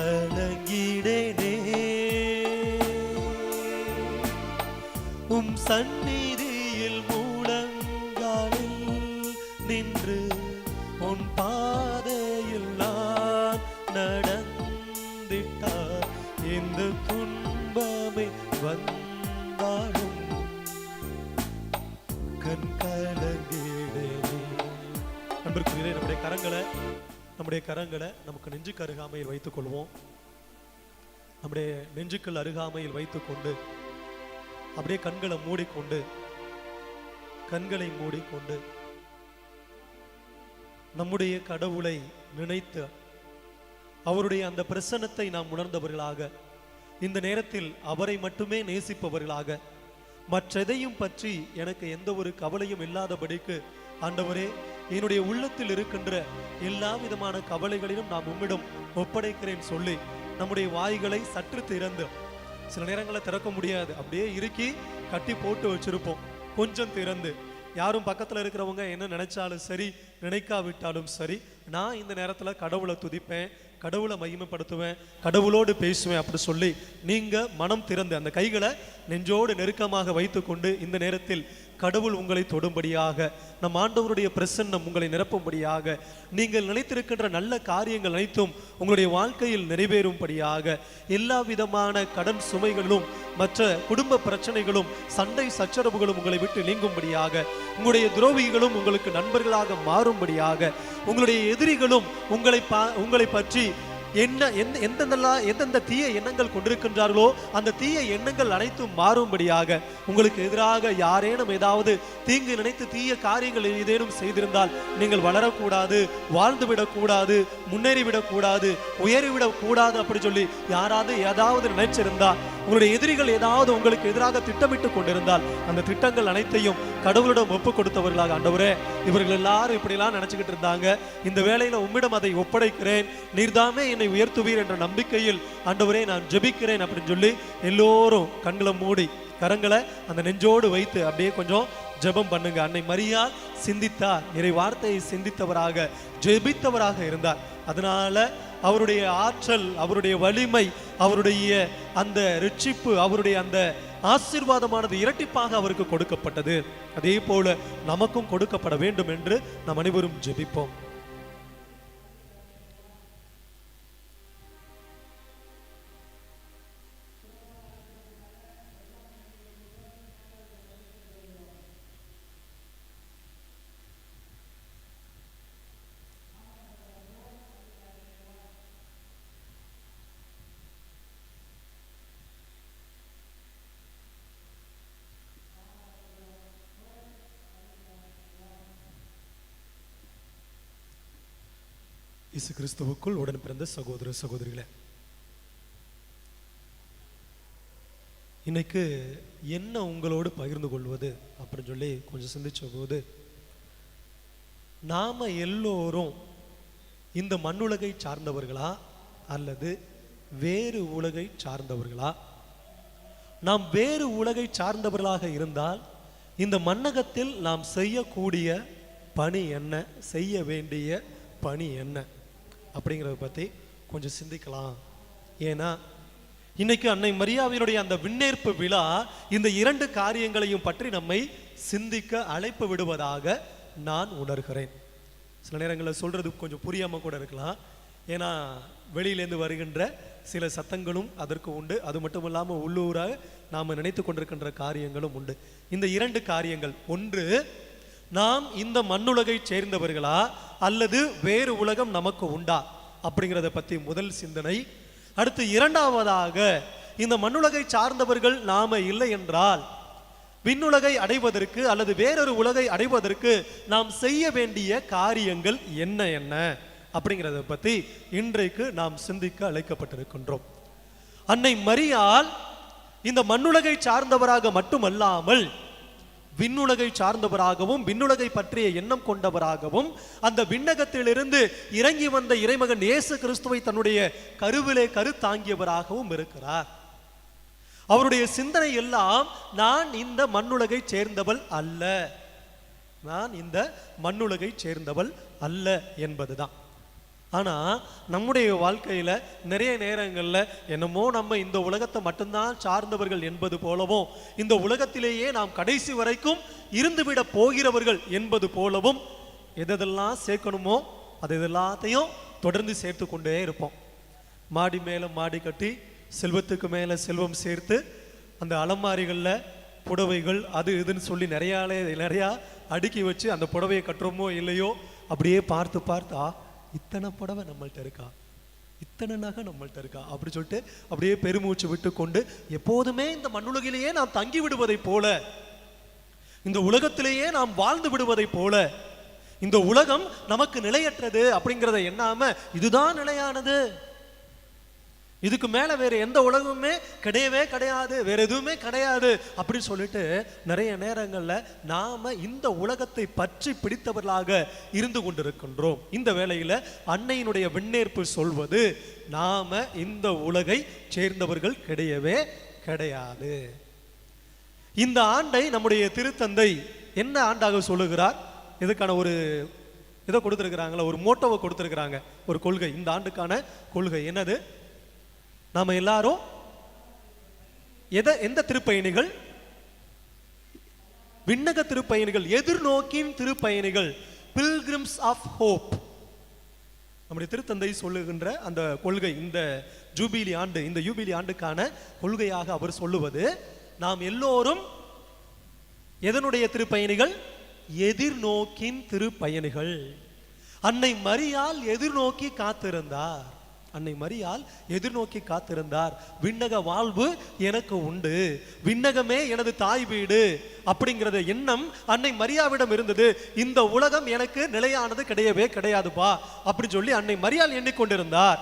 கலங்கிடனே உம் சந்நிதியில் மூடங்காலில் நின்று உன் பாதையில் நான் நடந்திட்டார். எந்த துன்பமே வந்தாலும் கண் கலங்கிடனே நம்முடைய கரங்களை நம்முடைய கரங்களை நமக்கு நெஞ்சுக்கு அருகாமையில் வைத்துக் கொள்வோம் நம்முடைய நெஞ்சுக்கள் அருகாமையில் வைத்துக்கொண்டு அப்படியே கண்களை மூடிக்கொண்டு கண்களை மூடிக்கொண்டு நம்முடைய கடவுளை நினைத்து அவருடைய அந்த பிரசன்னத்தை நாம் உணர்ந்தவர்களாக இந்த நேரத்தில் அவரை மட்டுமே நேசிப்பவர்களாக மற்றெதையும் பற்றி எனக்கு எந்த ஒரு கவலையும் இல்லாதபடிக்கு ஆண்டவரே என்னுடைய உள்ளத்தில் இருக்கின்ற எல்லா விதமான கவலைகளிலும் நான் உம்மிடம் ஒப்படைக்கிறேன் சொல்லி நம்முடைய வாய்களை சற்று திறந்து சில நேரங்களில் திறக்க முடியாது. அப்படியே இறுக்கி கட்டி போட்டு வச்சிருப்போம். கொஞ்சம் திறந்து. யாரும் பக்கத்தில் இருக்கிறவங்க என்ன நினைச்சாலும் சரி நினைக்காவிட்டாலும் சரி நான் இந்த நேரத்தில் கடவுளை துதிப்பேன் கடவுளை மகிமைப்படுத்துவேன் கடவுளோடு பேசுவேன் அப்படி சொல்லி நீங்க மனம் திறந்து அந்த கைகளை நெஞ்சோடு நெருக்கமாக வைத்துக்கொண்டு இந்த நேரத்தில் கடவுள் உங்களை தொடும்படியாக நம் ஆண்டவருடைய பிரசன்னம் உங்களை நிரப்பும்படியாக நீங்கள் நினைத்திருக்கின்ற நல்ல காரியங்கள் அனைத்தும் உங்களுடைய வாழ்க்கையில் நிறைவேறும்படியாக எல்லா விதமான கடன் சுமைகளும் மற்ற குடும்ப பிரச்சனைகளும் சண்டை சச்சரவுகளும் உங்களை விட்டு நீங்கும்படியாக உங்களுடைய துரோகிகளும் உங்களுக்கு நண்பர்களாக மாறும்படியாக உங்களுடைய எதிரிகளும் உங்களை பா உங்களை பற்றி என்ன எந்த எந்தெந்தெல்லாம் எந்தெந்த தீய எண்ணங்கள் கொண்டிருக்கின்றார்களோ அந்த தீய எண்ணங்கள் அனைத்தும் மாறும்படியாக உங்களுக்கு எதிராக யாரேனும் ஏதாவது தீங்கு நினைத்து தீய காரியங்கள் ஏதேனும் செய்திருந்தால் நீங்கள் வளரக்கூடாது வாழ்ந்து விடக்கூடாது முன்னேறி விடக்கூடாது அப்படி சொல்லி யாராவது ஏதாவது நினைச்சிருந்தா உங்களுடைய எதிரிகள் ஏதாவது உங்களுக்கு எதிராக திட்டமிட்டு கொண்டிருந்தால் அந்த திட்டங்கள் அனைத்தையும் கடவுளிடம் ஒப்பு கொடுத்தவர்களாக ஆண்டவரே இவர்கள் எல்லாரும் இப்படிலாம் நினச்சிக்கிட்டு இருந்தாங்க. இந்த வேலையில் உம்மிடம் அதை ஒப்படைக்கிறேன். நீர்தாமே என்னை உயர்த்துவீர் என்ற நம்பிக்கையில் ஆண்டவரே நான் ஜெபிக்கிறேன் அப்படின்னு சொல்லி எல்லோரும் கண்களை மூடி கரங்களை அந்த நெஞ்சோடு வைத்து அப்படியே கொஞ்சம் ஜெபம் பண்ணுங்க. அன்னை மரியா சிந்தித்தார். இறை வார்த்தையை சிந்தித்தவராக ஜெபித்தவராக இருந்தார். அதனால அவருடைய ஆற்றல் அவருடைய வலிமை அவருடைய அந்த ரிட்சிப்பு அவருடைய அந்த ஆசீர்வாதமானது இரட்டிப்பாக அவருக்கு கொடுக்கப்பட்டது. அதே போல நமக்கும் கொடுக்கப்பட வேண்டும் என்று நாம் அனைவரும் ஜெபிப்போம். கிறிஸ்துவுக்குள் உடன் பிறந்த சகோதர சகோதரிகளை. இன்னைக்கு என்ன உங்களோடு பகிர்ந்து கொள்வது அப்படின்னு சொல்லி கொஞ்சம் சிந்திச்ச போது நாம எல்லோரும் இந்த மண்ணுலகை சார்ந்தவர்களா அல்லது வேறு உலகை சார்ந்தவர்களா? நாம் வேறு உலகை சார்ந்தவர்களாக இருந்தால் இந்த மன்னகத்தில் நாம் செய்யக்கூடிய பணி என்ன? செய்ய வேண்டிய பணி என்ன? அப்படிங்கிறத பற்றி கொஞ்சம் சிந்திக்கலாம். ஏன்னா இன்னைக்கு அன்னை மரியாவினுடைய அந்த விண்ணேற்பு விழா இந்த இரண்டு காரியங்களையும் பற்றி நம்மை சிந்திக்க அழைப்பு விடுவதாக நான் உணர்கிறேன். சில நேரங்களில் சொல்றது கொஞ்சம் புரியாமல் கூட இருக்கலாம். ஏன்னா வெளியிலேருந்து வருகின்ற சில சத்தங்களும் அதற்கு உண்டு. அது மட்டும் இல்லாமல் உள்ளூராக நாம் நினைத்து கொண்டிருக்கின்ற காரியங்களும் உண்டு. இந்த இரண்டு காரியங்கள் ஒன்று நாம் இந்த மண்ணுலகை சேர்ந்தவர்களா அல்லது வேறு உலகம் நமக்கு உண்டா? அப்படிங்கிறத பற்றி முதல் சிந்தனை. அடுத்து இரண்டாவதாக இந்த மண்ணுலகை சார்ந்தவர்கள் நாம இல்லை என்றால் விண்ணுலகை அடைவதற்கு அல்லது வேறொரு உலகை அடைவதற்கு நாம் செய்ய வேண்டிய காரியங்கள் என்ன என்ன? அப்படிங்கிறத பற்றி இன்றைக்கு நாம் சிந்திக்க அழைக்கப்பட்டிருக்கின்றோம். அன்னை மரியால் இந்த மண்ணுலகை சார்ந்தவராக மட்டுமல்லாமல் விண்ணுலகை சார்ந்தவராகவும் விண்ணுலகை பற்றிய எண்ணம் கொண்டவராகவும் அந்த விண்ணகத்திலிருந்து இறங்கி வந்த இறைமகன் இயேசு கிறிஸ்துவை தன்னுடைய கருவிலே கருத்தாங்கியவராகவும் இருக்கிறார். அவருடைய சிந்தனை எல்லாம் நான் இந்த மண்ணுலகை சேர்ந்தவள் அல்ல. நான் இந்த மண்ணுலகை சேர்ந்தவள் அல்ல என்பதுதான். ஆனால் நம்முடைய வாழ்க்கையில் நிறைய நேரங்களில் என்னமோ நம்ம இந்த உலகத்தை மட்டும்தான் சார்ந்தவர்கள் என்பது போலவும் இந்த உலகத்திலேயே நாம் கடைசி வரைக்கும் இருந்துவிட போகிறவர்கள் என்பது போலவும் எதெல்லாம் சேர்க்கணுமோ அது எல்லாத்தையும் தொடர்ந்து சேர்த்து கொண்டே இருப்போம். மாடி மேலே மாடி கட்டி செல்வத்துக்கு மேலே செல்வம் சேர்த்து அந்த அலமாரிகளில் புடவைகள் அது இதுன்னு சொல்லி நிறையாலே நிறையா அடுக்கி வச்சு அந்த புடவையை கட்டுறோமோ இல்லையோ அப்படியே பார்த்து பார்த்தா இத்தனை புடவை நம்மள்ட்ட இருக்கா? இத்தனை நகை நம்மள்ட்ட இருக்கா? அப்படி சொல்லிட்டு அப்படியே பெருமூச்சு விட்டு கொண்டு எப்போதுமே இந்த மண்ணுலகிலேயே நாம் தங்கி விடுவதைப் போல இந்த உலகத்திலேயே நாம் வாழ்ந்து விடுவதைப் போல இந்த உலகம் நமக்கு நிலையற்றது அப்படிங்கிறத எண்ணாம இதுதான் நிலையானது. இதுக்கு மேல வேற எந்த உலகமுமே கிடையவே கிடையாது வேற எதுவுமே கிடையாது அப்படின்னு சொல்லிட்டு நிறைய நேரங்கள்ல நாம இந்த உலகத்தை பற்றி பிடித்தவர்களாக இருந்து கொண்டிருக்கின்றோம். இந்த வேளையில அன்னையினுடைய விண்ணேற்பு சொல்வது நாம இந்த உலகை சேர்ந்தவர்கள் கிடையவே கிடையாது. இந்த ஆண்டை நம்முடைய திருத்தந்தை என்ன ஆண்டாக சொல்லுகிறார்? இதுக்கான ஒரு இதை கொடுத்துருக்குறாங்களா ஒரு மோட்டோவை கொடுத்துருக்குறாங்க ஒரு கொள்கை. இந்த ஆண்டுக்கான கொள்கை என்னது? நாம எல்லாரும் எதை எந்த திருப்பயணிகள்? விண்ணக திருப்பயணிகள் எதிர்நோக்கின் திருப்பயணிகள் பில்கிரிம்ஸ் ஆஃப் ஹோப் நம்முடைய திருத்தந்தை சொல்லுகின்ற அந்த கொள்கை இந்த ஜூபிலி ஆண்டு இந்த யூபிலி ஆண்டுக்கான கொள்கையாக அவர் சொல்லுவது நாம் எல்லோரும் எதனுடைய திருப்பயணிகள்? எதிர்நோக்கின் திருப்பயணிகள். அன்னை மரியால் எதிர்நோக்கி காத்திருந்தார். அன்னை மரியால் எதிர்நோக்கி காத்திருந்தார். விண்ணக வாழ்வு எனக்கு உண்டு. விண்ணகமே எனது தாய் வீடு அப்படிங்கிறத எண்ணம் அன்னை மரியாவிடம் இருந்தது. இந்த உலகம் எனக்கு நிலையானது கிடையவே கிடையாதுப்பா அப்படின்னு சொல்லி அன்னை மரியால் எண்ணிக்கொண்டிருந்தார்.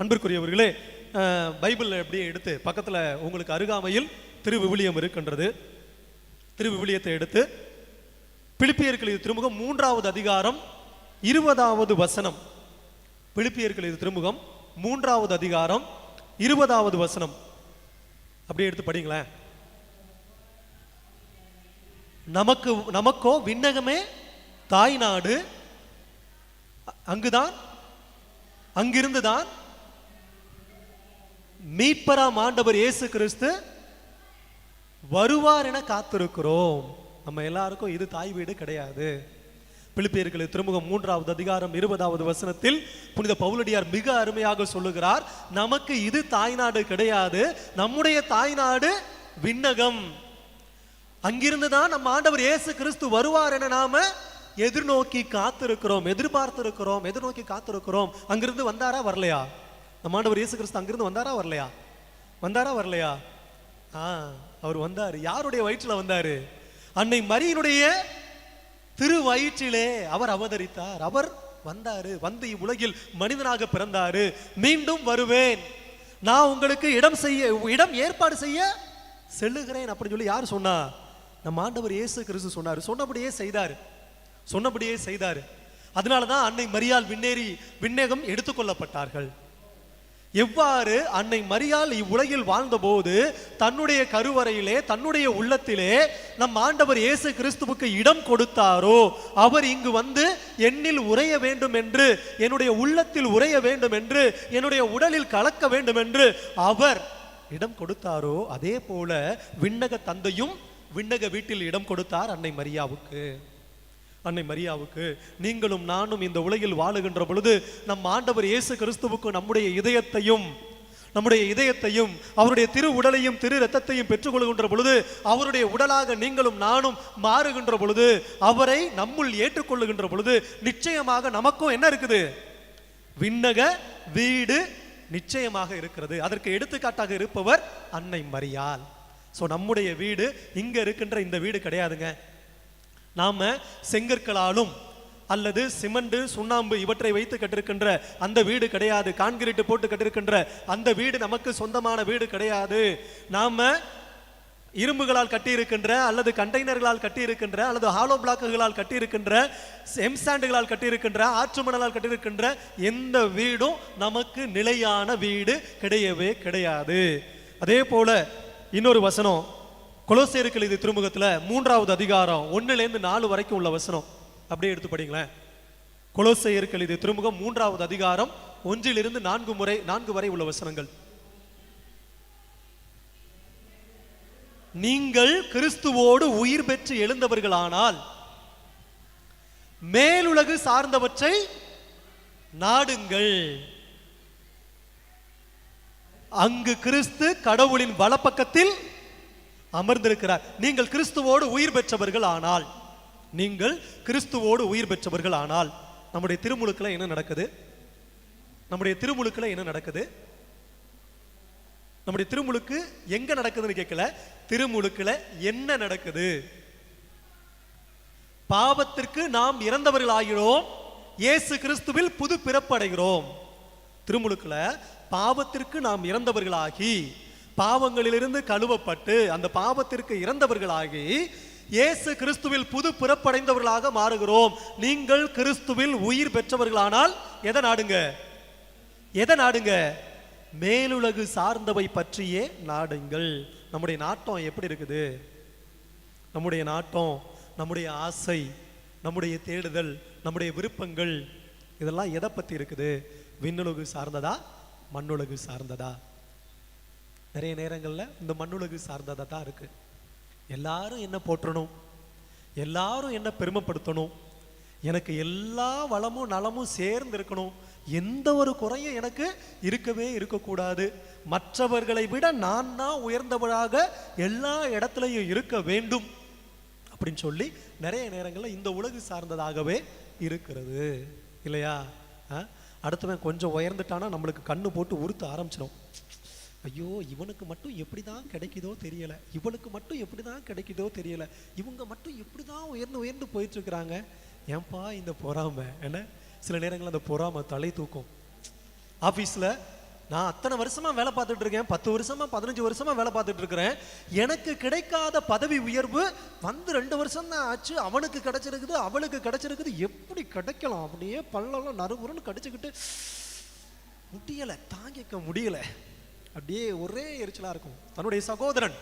அன்பிற்குரியவர்களே அஹ், பைபிள் அப்படியே எடுத்து பக்கத்துல உங்களுக்கு அருகாமையில் திருவிவிலியம் இருக்கின்றது. திருவிவிலியத்தை எடுத்து பிலிப்பியர்கள் திருமுகம் மூன்றாவது அதிகாரம் இருபதாவது வசனம். பிலிப்பியர்கள் இது திருமுகம் மூன்றாவது அதிகாரம் இருபதாவது வசனம். அப்படியே எடுத்து படிங்களேன். நமக்கு நமக்கோ விண்ணகமே தாய் நாடு. அ- அங்குதான் அங்கிருந்துதான் மீட்பரா மாண்டவர் இயேசு கிறிஸ்து வருவார் என காத்திருக்கிறோம். நம்ம எல்லாருக்கும் இது தாய் வீடு கிடையாது. பிலிப்பியர்களை திருமுகம் மூன்றாவது அதிகாரம் இருபதாவது வசனத்தில் புனித பவுலடியார் மிக அருமையாக சொல்லுகிறார் நமக்கு இது தாய்நாடு கிடையாது நம்முடைய தாய்நாடு விண்ணகம். அங்கிருந்து தான் நம்ம ஆண்டவர் இயேசு கிறிஸ்து வருவார் என நாம எதிர்நோக்கி காத்திருக்கிறோம் எதிர்பார்த்திருக்கிறோம் எதிர்நோக்கி காத்திருக்கிறோம். அங்கிருந்து வந்தாரா வரலையா? நம்ம ஆண்டவர் இயேசு கிறிஸ்து அங்கிருந்து வந்தாரா வரலையா? வந்தாரா வரலையா? ஆ அவர் வந்தாரு. யாருடைய வயிற்றுல வந்தாரு? அன்னை மரியினுடைய திரு வயிற்றிலே அவர் அவதரித்தார். அவர் வந்தாரு வந்து இவ்வுலகில் மனிதனாக பிறந்தாரு. மீண்டும் வருவேன். நான் உங்களுக்கு இடம் செய்ய இடம் ஏற்பாடு செய்ய செல்லுகிறேன் அப்படின்னு சொல்லி யார் சொன்னா? நம்ம ஆண்டவர் இயேசு கிறிஸ்து சொன்னார். சொன்னபடியே செய்தார். சொன்னபடியே செய்தார். அதனால தான் அன்னை மரியால் விண்ணேறி விண்ணேகம் எடுத்துக்கொள்ளப்பட்டார்கள் எவ்வாறு அன்னை மரியாள் இவ்வுலகில் வாழ்ந்தபோது தன்னுடைய கருவறையிலே தன்னுடைய உள்ளத்திலே நம் ஆண்டவர் இயேசு கிறிஸ்துவுக்கு இடம் கொடுத்தாரோ? அவர் இங்கு வந்து என்னில் உறைய வேண்டும் என்று என்னுடைய உள்ளத்தில் உறைய வேண்டும் என்று என்னுடைய உடலில் கலக்க வேண்டும் என்று அவர் இடம் கொடுத்தாரோ? அதே போல விண்ணக தந்தையும் விண்ணக வீட்டில் இடம் கொடுத்தார் அன்னை மரியாவுக்கு. அன்னை மரியாவுக்கு நீங்களும் நானும் இந்த உலகில் வாழுகின்ற பொழுது நம் ஆண்டவர் இயேசு கிறிஸ்துவுக்கு நம்முடைய இதயத்தையும் நம்முடைய இதயத்தையும் அவருடைய திரு உடலையும் திரு ரத்தத்தையும் பெற்றுக்கொள்கின்ற பொழுது அவருடைய உடலாக நீங்களும் நானும் மாறுகின்ற பொழுது அவரை நம்முள் ஏற்றுக்கொள்ளுகின்ற பொழுது நிச்சயமாக நமக்கும் என்ன இருக்குது? விண்ணக வீடு நிச்சயமாக இருக்கிறது. அதற்கு எடுத்துக்காட்டாக இருப்பவர் அன்னை மரியாள். ஸோ நம்முடைய வீடு இங்கே இருக்கின்ற இந்த வீடு கிடையாதுங்க. நாம் செங்கற்களாலும் அல்லது சிமெண்ட் சுண்ணாம்பு இவற்றை வைத்து கட்டிருக்கின்ற அந்த வீடு கிடையாது. கான்கிரீட் போட்டு கட்டிருக்கின்ற அந்த வீடு நமக்கு சொந்தமான வீடு கிடையாது. நாம இரும்புகளால் கட்டியிருக்கின்ற அல்லது கண்டெய்னர்களால் கட்டியிருக்கின்ற அல்லது ஹாலோ பிளாக்குகளால் கட்டியிருக்கின்ற எம்சாண்டுகளால் கட்டியிருக்கின்ற ஆற்று மணலால் கட்டியிருக்கின்ற எந்த வீடும் நமக்கு நிலையான வீடு கிடையவே கிடையாது. அதே போல இன்னொரு வசனம். கொலோசேருக்கு இது திருமுகத்துல மூன்றாவது அதிகாரம் ஒன்றுலேருந்து நாலு வரைக்கும் உள்ள வசனம். அப்படியே எடுத்து படிங்களேன். கொலோசையர்கள் இது திருமுகம் மூன்றாவது அதிகாரம் ஒன்றிலிருந்து நான்கு முறை நான்கு வரை உள்ள வசனங்கள். நீங்கள் கிறிஸ்துவோடு உயிர் பெற்று எழுந்தவர்களானால் மேலுலகு சார்ந்தவற்றை நாடுங்கள். அங்கு கிறிஸ்து கடவுளின் வலப்பக்கத்தில் அமர்ந்திருக்கிறார். நீங்கள் கிறிஸ்துவோடு உயிர் பெற்றவர்கள் ஆனால் நீங்கள் கிறிஸ்துவோடு உயிர் பெற்றவர்கள் ஆனால் நம்முடைய திருமுழுக்கில் என்ன நடக்குது? நம்முடைய திருமுழுக்கில் என்ன நடக்குது? நம்முடைய திருமுழுக்கு எங்க நடக்குதுன்னு கேட்கல திருமுழுக்குல என்ன நடக்குது? பாவத்திற்கு நாம் இறந்தவர்கள் ஆகிறோம் இயேசு கிறிஸ்துவில் புது பிறப்படைகிறோம் திருமுழுக்குல பாவத்திற்கு நாம் இறந்தவர்களாகி பாவங்களிலிருந்து கழுவப்பட்டு அந்த பாவத்திற்கு இறந்தவர்களாகி இயேசு கிறிஸ்துவில் புது பிறப்படைந்தவர்களாக மாறுகிறோம். நீங்கள் கிறிஸ்துவில் உயிர் பெற்றவர்களானால் எதை நாடுங்க? எதை நாடுங்க? மேலுலகு சார்ந்தவை பற்றியே நாடுங்கள். நம்முடைய நாட்டம் எப்படி இருக்குது? நம்முடைய நாட்டம் நம்முடைய ஆசை நம்முடைய தேடுதல் நம்முடைய விருப்பங்கள் இதெல்லாம் எதை பற்றி இருக்குது? விண்ணுலகு சார்ந்ததா? மண்ணுலகு சார்ந்ததா? நிறைய நேரங்களில் இந்த மண்ணுலகு சார்ந்ததாக தான் இருக்குது எல்லாரும் என்ன போற்றணும்? எல்லாரும் என்ன பெருமைப்படுத்தணும்? எனக்கு எல்லா வளமும் நலமும் சேர்ந்து இருக்கணும். எந்த ஒரு குறையும் எனக்கு இருக்கவே இருக்கக்கூடாது. மற்றவர்களை விட நான் தான் உயர்ந்தவராக எல்லா இடத்துலையும் இருக்க வேண்டும். அப்படின்னு சொல்லி நிறைய நேரங்களில் இந்த உலகு சார்ந்ததாகவே இருக்கிறது. இல்லையா? ஆ? அடுத்தவன் கொஞ்சம் உயர்ந்துட்டானா நம்மளுக்கு கண்ணு போட்டு உறுத்த ஆரம்பிச்சிடும் ஐயோ இவனுக்கு மட்டும் எப்படி தான் கிடைக்குதோ தெரியலை. இவனுக்கு மட்டும் எப்படி தான் கிடைக்குதோ தெரியலை. இவங்க மட்டும் எப்படி தான் உயர்ந்து உயர்ந்து போயிட்டுருக்குறாங்க? ஏன்பா இந்த பொறாமை? என்ன? சில நேரங்களில் அந்த பொறாமை தலை தூக்கும். ஆஃபீஸில் நான் அத்தனை வருஷமாக வேலை பார்த்துட்டு இருக்கேன். பத்து வருஷமாக பதினஞ்சு வருஷமாக வேலை பார்த்துட்டு இருக்கிறேன். எனக்கு கிடைக்காத பதவி உயர்வு வந்து ரெண்டு வருஷம் தான் ஆச்சு. அவனுக்கு கிடைச்சிருக்குது அவளுக்கு கிடைச்சிருக்குது. எப்படி கிடைக்கலாம்? அப்படியே பல்லெல்லாம் நறுமுறன்னு கடிச்சுக்கிட்டு முடியலை தாங்கிக்க முடியலை. அப்படியே ஒரே எரிச்சலா இருக்கும். தன்னுடைய சகோதரன்.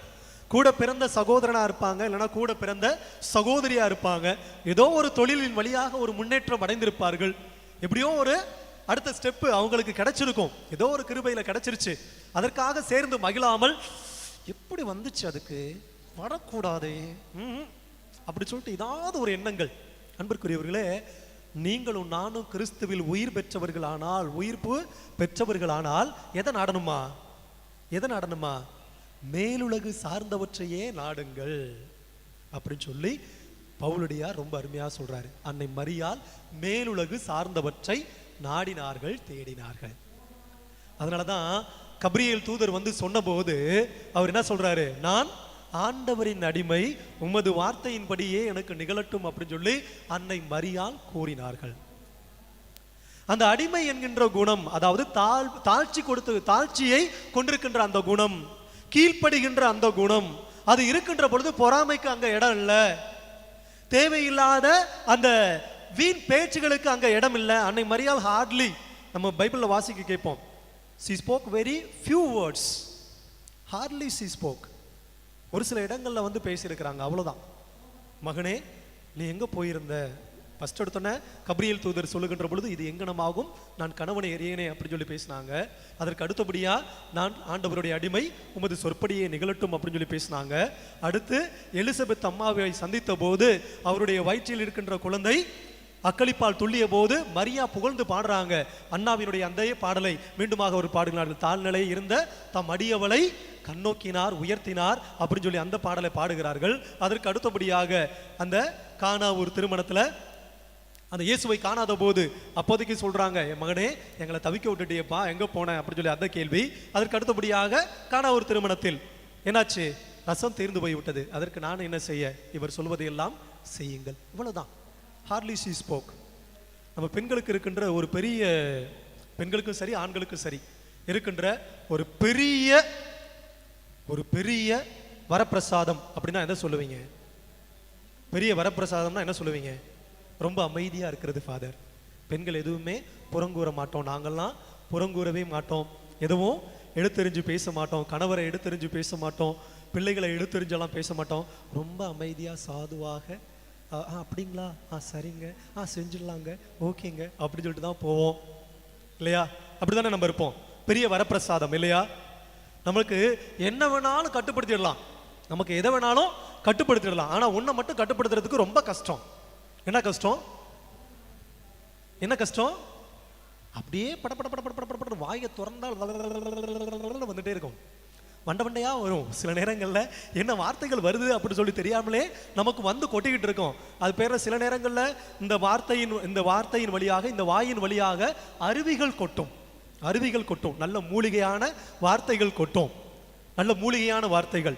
கூட பிறந்த சகோதரனா இருப்பாங்க இல்லைன்னா கூட பிறந்த சகோதரியா இருப்பாங்க. ஏதோ ஒரு தொழிலின் வழியாக ஒரு முன்னேற்றம் அடைந்திருப்பார்கள். எப்படியோ ஒரு அடுத்த ஸ்டெப்பு அவங்களுக்கு கிடைச்சிருக்கும். ஏதோ ஒரு கிருபையில கிடைச்சிருச்சு. அதற்காக சேர்ந்து மகிழாமல் எப்படி வந்துச்சு அதுக்கு? வரக்கூடாதே. அப்படி சொல்லிட்டு ஏதாவது ஒரு எண்ணங்கள். அன்பிற்குரியவர்களே நீங்களும் நானும் கிறிஸ்துவில் உயிர் பெற்றவர்களானால் உயிர்ப்பு பெற்றவர்களானால் எதை நாடணுமா? எதை நாடணுமா? மேலுலகு சார்ந்தவற்றையே நாடுங்கள். அப்படின்னு சொல்லி பவுலடியார் ரொம்ப அருமையா சொல்றாரு. அன்னை மரியால் மேலுலகு சார்ந்தவற்றை நாடினார்கள் தேடினார்கள். அதனாலதான் கபிரியல் தூதர் வந்து சொன்னபோது அவர் என்ன சொல்றாரு? நான் ஆண்டவரின் அடிமை உமது வார்த்தையின்படியே எனக்கு நிகழட்டும் அப்படின்னு சொல்லி அன்னை மரியால் கூறினார்கள். அந்த அடிமை என்கின்ற குணம் அதாவது தாழ் தாழ்ச்சி கொடுத்து தாழ்ச்சியை கொண்டிருக்கின்ற அந்த குணம் கீழ்ப்படுகின்ற அந்த குணம் அது இருக்கின்ற பொழுது பொறாமைக்கு அங்க இடம் இல்லை. தேவையில்லாத அந்த வீண் பேச்சுகளுக்கு அங்க இடம் இல்லை. அன்னை மரியால் ஹார்ட்லி நம்ம பைபிளில் வாசிக்க கேட்போம். She spoke very few words hardly she spoke ஒரு சில இடங்களில் வந்து பேசியிருக்கிறாங்க அவ்வளோதான் மகனே நீ எங்கே போயிருந்த? ஃபஸ்ட் எடுத்தோன்னே கபிரியல் தூதர் சொல்லுகின்ற பொழுது இது எங்கனமாகும்? நான் கணவனை எறியனே அப்படின்னு சொல்லி பேசினாங்க. அதற்கு அடுத்தபடியாக நான் ஆண்டவருடைய அடிமை உமது சொற்படியை நிகழட்டும் அப்படின்னு சொல்லி பேசினாங்க. அடுத்து எலிசபெத் அம்மாவை சந்தித்த போது அவருடைய வயிற்றில் இருக்கின்ற குழந்தை அக்களிப்பால் துள்ளிய போது மரியா புகழ்ந்து பாடுறாங்க. அண்ணாவினுடைய அந்த பாடலை மீண்டுமாக ஒரு பாடுகிறார்கள். தாழ்நிலை இருந்த தம் அடியவளை கண்ணோக்கினார் உயர்த்தினார் அப்படின்னு சொல்லி அந்த பாடலை பாடுகிறார்கள். அதற்கு அடுத்தபடியாக அந்த கானா ஒரு திருமணத்தில் அந்த இயேசுவை காணாத போது அப்போதைக்கு சொல்கிறாங்க என் மகனே எங்களை தவிக்க விட்டுட்டியப்பா எங்கே போனேன் அப்படின்னு சொல்லி அந்த கேள்வி. அதற்கு அடுத்தபடியாக காணா ஒரு திருமணத்தில். என்னாச்சு? ரசம் தீர்ந்து போய் விட்டது. அதற்கு நான் என்ன செய்ய? இவர் சொல்வதையெல்லாம் செய்யுங்கள். இவ்வளோதான் ஹார்லி சி ஸ்போக் நம்ம பெண்களுக்கு இருக்கின்ற ஒரு பெரிய பெண்களுக்கும் சரி ஆண்களுக்கும் சரி இருக்கின்ற ஒரு பெரிய ஒரு பெரிய வரப்பிரசாதம் அப்படின்னா என்ன சொல்லுவீங்க? பெரிய வரப்பிரசாதம்னா என்ன சொல்லுவீங்க? ரொம்ப அமைதியாக இருக்கிறது ஃபாதர் பெண்கள் எதுவுமே புறங்கூற மாட்டோம். நாங்கள்லாம் புறங்கூறவே மாட்டோம். எதுவும் எடுத்தெறிஞ்சு பேச மாட்டோம். கணவரை எடுத்தெறிஞ்சு பேச மாட்டோம். பிள்ளைகளை எடுத்தெறிஞ்செல்லாம் பேச மாட்டோம். ரொம்ப அமைதியாக சாதுவாக "ஆ, அப்படிங்களா? ஆ சரிங்க. ஆ செஞ்சிடலாங்க. ஓகேங்க. அப்படின்னு சொல்லிட்டு தான் போவோம். இல்லையா? அப்படி தானே நம்ம இருப்போம். பெரிய வரப்பிரசாதம் இல்லையா? நம்மளுக்கு என்ன வேணாலும் கட்டுப்படுத்திடலாம். நமக்கு எதை வேணாலும் கட்டுப்படுத்திடலாம். ஆனால் ஒன்றை மட்டும் கட்டுப்படுத்துறதுக்கு ரொம்ப கஷ்டம். என்ன கஷ்டம்? என்ன கஷ்டம்? அப்படியே பட பட பட பட பட பட வாயை திறந்தால் வந்துட்டே இருக்கும். வண்ட வண்டையா வரும். சில நேரங்களில் என்ன வார்த்தைகள் வருது அப்படின்னு சொல்லி தெரியாமலே நமக்கு வந்து கொட்டிக்கிட்டு இருக்கும். அது பேர சில நேரங்களில் இந்த வார்த்தையின் இந்த வார்த்தையின் வழியாக இந்த வாயின் வழியாக அருவிகள் கொட்டும். அருவிகள் கொட்டும். நல்ல மூலிகையான வார்த்தைகள் கொட்டும். நல்ல மூலிகையான வார்த்தைகள்.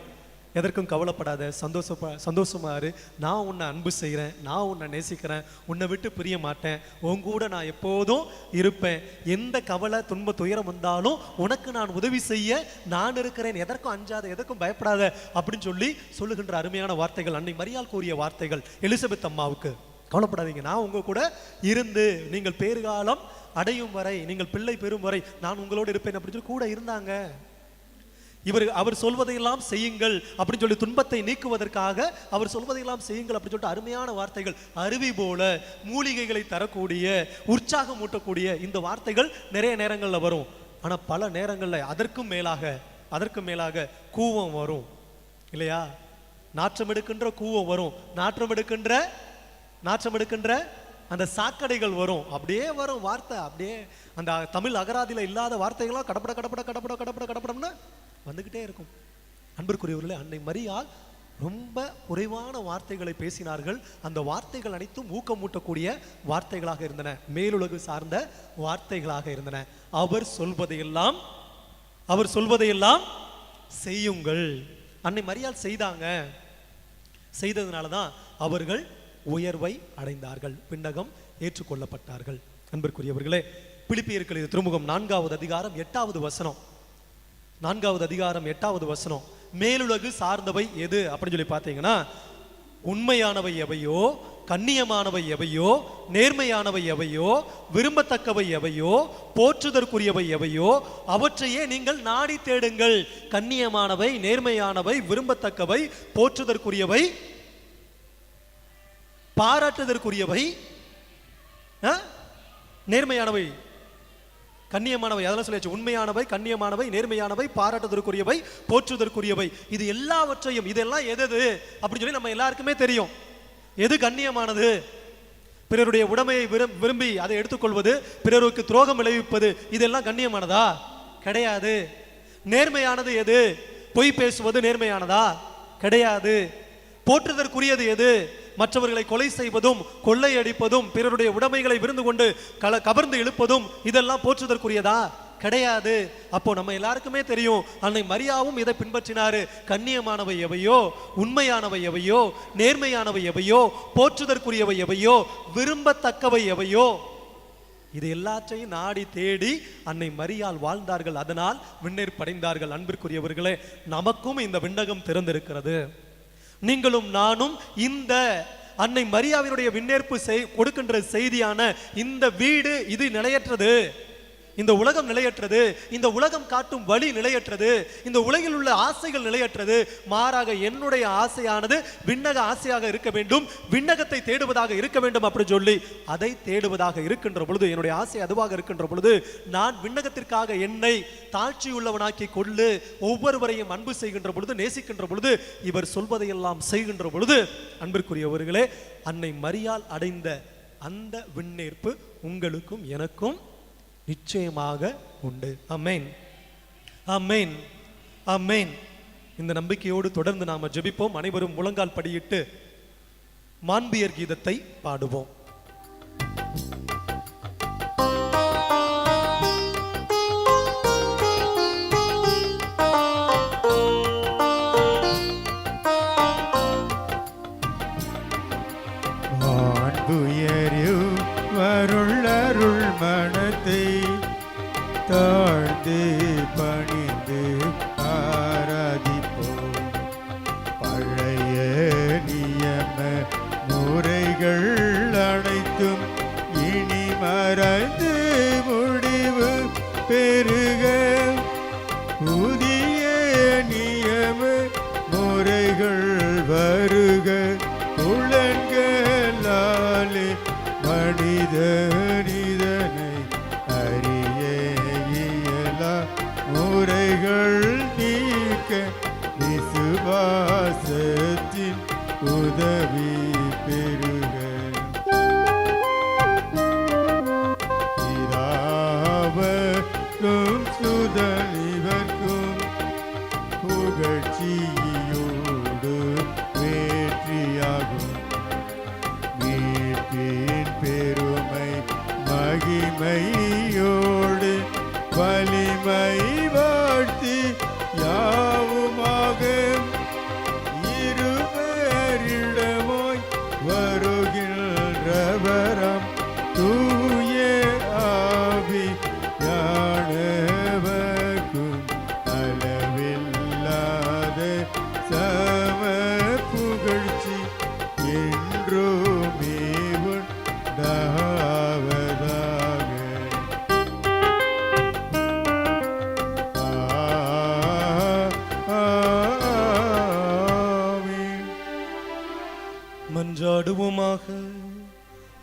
எதற்கும் கவலைப்படாத சந்தோஷப்ப சந்தோஷமாரு நான் உன்னை அன்பு செய்கிறேன் நான் உன்னை நேசிக்கிறேன் உன்னை விட்டு பிரிய மாட்டேன். உன் கூட நான் எப்போதும் இருப்பேன். எந்த கவலை துன்ப துயரம் வந்தாலும் உனக்கு நான் உதவி செய்ய நான் இருக்கிறேன் எதற்கும் அஞ்சாத எதற்கும் பயப்படாத அப்படின்னு சொல்லி சொல்லுகின்ற அருமையான வார்த்தைகள் அன்னை மரியாள் கூறிய வார்த்தைகள் எலிசபெத் அம்மாவுக்கு. கவலைப்படாதீங்க. நான் உங்க கூட இருந்து நீங்கள் பேறுகாலம் அடையும் வரை நீங்கள் பிள்ளை பெறும் வரை நான் உங்களோடு இருப்பேன் அப்படின்னு சொல்லி கூட இருந்தாங்க. இவர் அவர் சொல்வதையெல்லாம் செய்யுங்கள் அப்படின்னு சொல்லி துன்பத்தை நீக்குவதற்காக அவர் சொல்வதையெல்லாம் செய்யுங்கள் அப்படின்னு சொல்லிட்டு அருமையான வார்த்தைகள். அருவி போல மூலிகைகளை தரக்கூடிய உற்சாகம் ஊட்டக்கூடிய இந்த வார்த்தைகள் நிறைய நேரங்கள்ல வரும். ஆனா பல நேரங்கள்ல அதற்கும் மேலாக அதற்கும் மேலாக கூவம் வரும். இல்லையா? நாற்றம் எடுக்கின்ற கூவம் வரும். நாற்றம் எடுக்கின்ற நாற்றம் எடுக்கின்ற அந்த சாக்கடைகள் வரும். அப்படியே வரும் வார்த்தை. அப்படியே அந்த தமிழ் அகராதியில் இல்லாத வார்த்தைகளாக கடப்பட கடப்பட கடப்பட கடப்பட கடப்படம்னா வந்துகிட்டே இருக்கும். அன்பிற்குரியவர்களே அன்னை மரியால் ரொம்ப குறைவான வார்த்தைகளை பேசினார்கள். அந்த வார்த்தைகள் அனைத்தும் ஊக்கமூட்டக்கூடிய வார்த்தைகளாக இருந்தன. மேலுலகு சார்ந்த வார்த்தைகளாக இருந்தன. அவர் சொல்வதையெல்லாம் அவர் சொல்வதையெல்லாம் செய்யுங்கள். அன்னை மரியால் செய்தாங்க. செய்ததுனால தான் அவர்கள் உயர்வை அடைந்தார்கள். பிண்டகம் ஏற்றுக்கொள்ளப்பட்டார்கள். அன்பிற்குரியவர்களே பிலிப்பியர்கள் இது திருமுகம் நான்காவது அதிகாரம் எட்டாவது வசனம். நான்காவது அதிகாரம் எட்டாவது வசனம் மேலுலகு சார்ந்தவை எது? அப்படின்னு சொல்லி பார்த்தீங்கன்னா உண்மையானவை எவையோ கண்ணியமானவை எவையோ நேர்மையானவை எவையோ விரும்பத்தக்கவை எவையோ போற்றுதற்குரியவை எவையோ அவற்றையே நீங்கள் நாடி தேடுங்கள். கண்ணியமானவை நேர்மையானவை விரும்பத்தக்கவை போற்றுதற்குரியவை பாராட்டுதற்குரியவை நேர்மையானவை கண்ணியமானவை அதெல்லாம் சொல்லியாச்சு. உண்மையானவை கண்ணியமானவை நேர்மையானவை பாராட்டுதற்குரியவை போற்றுதற்குரியவை இது எல்லாவற்றையும் இதெல்லாம் எது அப்படின்னு சொல்லி நம்ம எல்லாருக்குமே தெரியும். எது கண்ணியமானது? பிறருடைய உடமையை விரும்பி அதை எடுத்துக்கொள்வது பிறருக்கு துரோகம் விளைவிப்பது இதெல்லாம் கண்ணியமானதா? கிடையாது. நேர்மையானது எது? பொய் பேசுவது நேர்மையானதா? கிடையாது. போற்றுதற்குரியது எது? மற்றவர்களை கொலை செய்வதும் கொள்ளையடிப்பதும் பிறருடைய உடைமைகளை விருந்து கொண்டு கல கவர்ந்து இழுப்பதும் இதெல்லாம் போற்றுதற்குரியதா? கிடையாது. அப்போ நம்ம எல்லாருக்குமே தெரியும் அன்னை மரியாவும் இதை பின்பற்றினாரு. கண்ணியமானவை எவையோ உண்மையானவை எவையோ நேர்மையானவை எவையோ போற்றுதற்குரியவை எவையோ விரும்பத்தக்கவை எவையோ? இது எல்லாற்றையும் நாடி தேடி அன்னை மரியால் வாழ்ந்தார்கள். அதனால் விண்ணேற்படைந்தார்கள் அன்பிற்குரியவர்களே நமக்கும் இந்த விண்ணகம் திறந்திருக்கிறது. நீங்களும் நானும் இந்த அன்னை மரியாவினுடைய விண்ணேற்பு செய் கொடுக்கின்ற செய்தியான இந்த வீடு இது நிலையற்றது. இந்த உலகம் நிலையற்றது இந்த உலகம் காட்டும் வழி நிலையற்றது இந்த உலகில் உள்ள ஆசைகள் நிலையற்றது. மாறாக என்னுடைய ஆசையானது விண்ணக ஆசையாக இருக்க வேண்டும் விண்ணகத்தை தேடுவதாக இருக்க வேண்டும் அப்படி சொல்லி அதை தேடுவதாக இருக்கின்ற பொழுது என்னுடைய ஆசை அதுவாக இருக்கின்ற பொழுது நான் விண்ணகத்திற்காக என்னை தாழ்ச்சியுள்ளவனாக்கி கொள்ளு ஒவ்வொருவரையும் அன்பு செய்கின்ற பொழுது நேசிக்கின்ற பொழுது இவர் சொல்வதையெல்லாம் செய்கின்ற பொழுது அன்பிற்குரியவர்களே அன்னை மரியால் அடைந்த அந்த விண்ணேற்பு உங்களுக்கும் எனக்கும் நிச்சயமாக உண்டு. அமேன் அமேன் அமேன் இந்த நம்பிக்கையோடு தொடர்ந்து நாம ஜெபிப்போம். அனைவரும் முழங்கால் படியிட்டு மாண்பியர் கீதத்தை பாடுவோம்.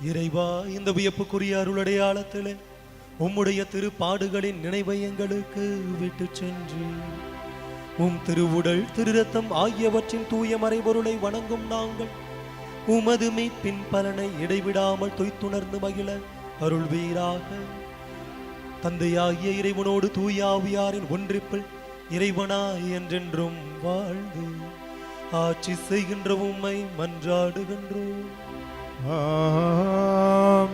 இறைவா இந்த வியப்புக்குரிய அருளடையாளத்திலே உம்முடைய திருப்பாடுகளின் நினைவை எங்களுக்கு விட்டு சென்று. உம் திருவுடல் திருரத்தம் ஆகியவற்றின் தூய மறைபொருளை வணங்கும் நாங்கள். உமது மீட்பின் பலனை இடைவிடாமல் தொய்த்துணர்ந்து மகிழ அருள்வீராக. தந்தையாகிய இறைவனோடு தூயாவியாரின் ஒன்றிப்பில் இறைவனாய் என்றென்றும் வாழ்ந்து. ஆட்சி செய்கின்ற உம்மை மன்றாடுகின்றோம். Amém.